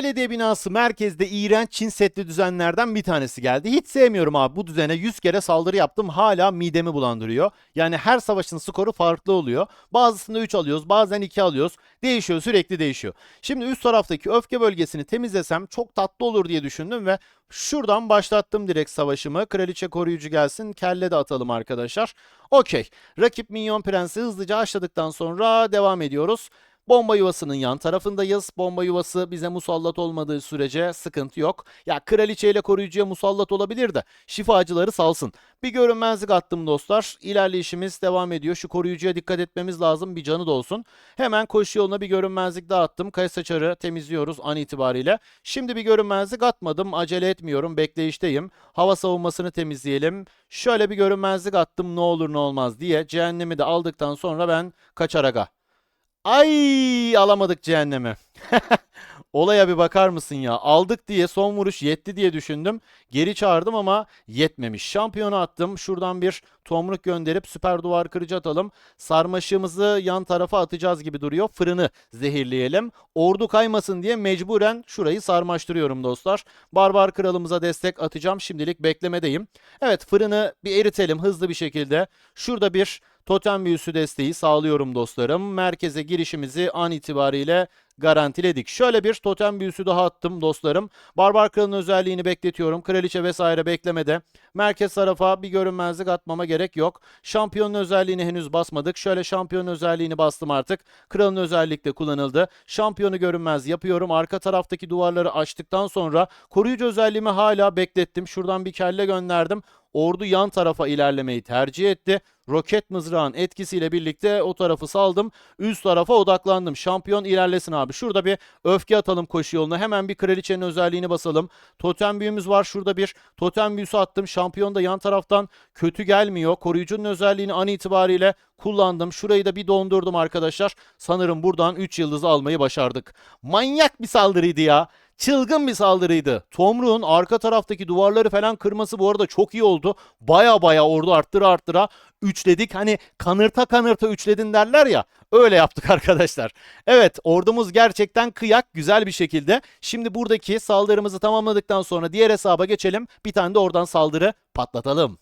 Belediye binası merkezde iğrenç Çin setli düzenlerden bir tanesi geldi. Hiç sevmiyorum abi bu düzene 100 kere saldırı yaptım hala midemi bulandırıyor. Yani her savaşın skoru farklı oluyor. Bazısında 3 alıyoruz bazen 2 alıyoruz. Değişiyor sürekli değişiyor. Şimdi üst taraftaki öfke bölgesini temizlesem çok tatlı olur diye düşündüm ve şuradan başlattım direkt savaşımı. Kraliçe koruyucu gelsin kelle de atalım arkadaşlar. Okey. Rakip minyon prensi hızlıca açladıktan sonra devam ediyoruz. Bomba yuvasının yan tarafındayız. Bomba yuvası bize musallat olmadığı sürece sıkıntı yok. Ya kraliçeyle koruyucuya musallat olabilir de şifacıları salsın. Bir görünmezlik attım dostlar. İlerleyişimiz devam ediyor. Şu koruyucuya dikkat etmemiz lazım. Bir canı da olsun. Hemen koşu yoluna bir görünmezlik daha attım. Kaya saçarı temizliyoruz an itibariyle. Şimdi bir görünmezlik atmadım. Acele etmiyorum. Bekleyişteyim. Hava savunmasını temizleyelim. Şöyle bir görünmezlik attım ne olur ne olmaz diye. Cehennemi de aldıktan sonra ben kaçar aga. Ay alamadık cehennemi. Olaya bir bakar mısın ya? Aldık diye son vuruş yetti diye düşündüm. Geri çağırdım ama yetmemiş. Şampiyonu attım. Şuradan bir tomruk gönderip süper duvar kırıcı atalım. Sarmaşığımızı yan tarafa atacağız gibi duruyor. Fırını zehirleyelim. Ordu kaymasın diye mecburen şurayı sarmaştırıyorum dostlar. Barbar kralımıza destek atacağım. Şimdilik beklemedeyim. Evet fırını bir eritelim hızlı bir şekilde. Şurada bir totem büyüsü desteği sağlıyorum dostlarım. Merkeze girişimizi an itibariyle garantiledik. Şöyle bir totem büyüsü daha attım dostlarım. Barbar kralın özelliğini bekletiyorum. Kraliçe vesaire beklemede. Merkez tarafa bir görünmezlik atmama gerek yok. Şampiyonun özelliğini henüz basmadık. Şöyle şampiyonun özelliğini bastım artık. Kralın özellik de kullanıldı. Şampiyonu görünmez yapıyorum. Arka taraftaki duvarları açtıktan sonra koruyucu özelliğimi hala beklettim. Şuradan bir kelle gönderdim. Ordu yan tarafa ilerlemeyi tercih etti. Roket mızrağın etkisiyle birlikte o tarafı saldım. Üst tarafa odaklandım. Şampiyon ilerlesin abi. Şurada bir öfke atalım koşu yoluna. Hemen bir kraliçenin özelliğini basalım. Totem büyümüz var. Şurada bir totem büyüsü attım. Şampiyon da yan taraftan kötü gelmiyor. Koruyucunun özelliğini an itibariyle kullandım. Şurayı da bir dondurdum arkadaşlar. Sanırım buradan 3 yıldızı almayı başardık. Manyak bir saldırıydı ya. Çılgın bir saldırıydı. Tomruğun arka taraftaki duvarları falan kırması bu arada çok iyi oldu. Baya baya ordu arttıra arttıra üçledik. Hani kanırta kanırta üçledin derler ya. Öyle yaptık arkadaşlar. Evet ordumuz gerçekten kıyak güzel bir şekilde. Şimdi buradaki saldırımızı tamamladıktan sonra diğer hesaba geçelim. Bir tane de oradan saldırı patlatalım.